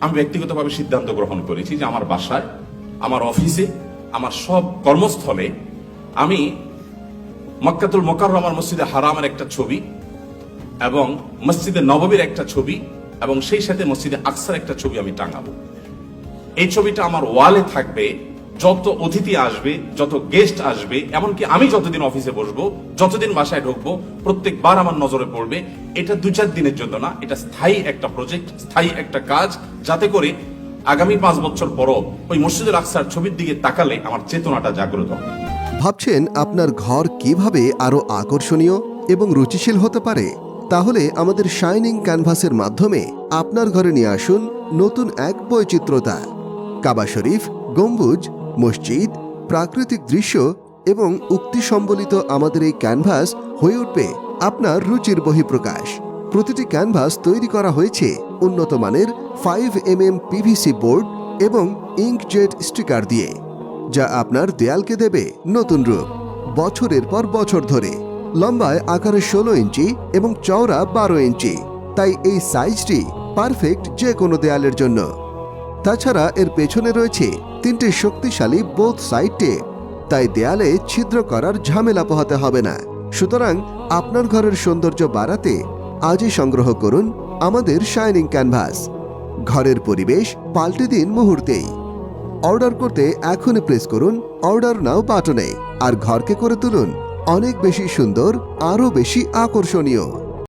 আমি ব্যক্তিগতভাবে সিদ্ধান্ত গ্রহণ করেছি যে আমার বাসায়, আমার অফিসে, আমার সব কর্মস্থলে আমি মক্কাতুল মোকাররমার মসজিদে হারামের একটা ছবি এবং মসজিদে নববীর একটা ছবি এবং সেই সাথে মসজিদে আকসার একটা ছবি আমি টাঙাবো। এই ছবিটা আমার ওয়ালে থাকবে যত অতিথি আসবে, যত গেস্ট আসবে, এমনকি আমি যতদিন অফিসে বসবো, যতদিন বাসায় ঢুকবো, প্রত্যেকবার আমার নজরে পড়বে, এটা দু চার দিনের জন্য না, এটা স্থায়ী একটা প্রজেক্ট স্থায়ী একটা কাজ, যাতে করে আগামী পাঁচ বছর পরও ওই মসজিদুল আকসার ছবির দিকে তাকালে আমার চেতনাটা জাগ্রত হবে। ভাবছেন আপনার ঘর কীভাবে আরও আকর্ষণীয় এবং রুচিশীল হতে পারে? তাহলে আমাদের শাইনিং ক্যানভাসের মাধ্যমে আপনার ঘরে নিয়ে আসুন নতুন এক বৈচিত্র্যতা কাবা শরীফ, গম্বুজ মসজিদ, প্রাকৃতিক দৃশ্য এবং উক্তি সম্বলিত আমাদের এই ক্যানভাস হয়ে উঠবে আপনার রুচির বহিঃপ্রকাশ। প্রতিটি ক্যানভাস তৈরি করা হয়েছে উন্নত মানের five M M PVC board এবং ইঙ্কজেট স্টিকার দিয়ে, যা আপনার দেয়ালকে দেবে নতুন রূপ। বছরের পর বছর ধরে, লম্বায় আকারে ষোলো ইঞ্চি এবং চওড়া বারো ইঞ্চি। তাই এই সাইজটি পারফেক্ট যে কোনো দেয়ালের জন্য। তাছাড়া এর পেছনে রয়েছে তিনটে শক্তিশালী বোথ সাইড তাই দেয়ালে ছিদ্র করার ঝামেলা পোহাতে হবে না। সুতরাং আপনার ঘরের সৌন্দর্য বাড়াতে আজই সংগ্রহ করুন আমাদের শাইনিং ক্যানভাস ঘরের পরিবেশ পাল্টে দিন মুহূর্তেই। অর্ডার করতে এখনই প্রেস করুন, অর্ডার নাও বাটনে। আর ঘরকে করে তুলুন, অনেক বেশি সুন্দর, আরও বেশি আকর্ষণীয়।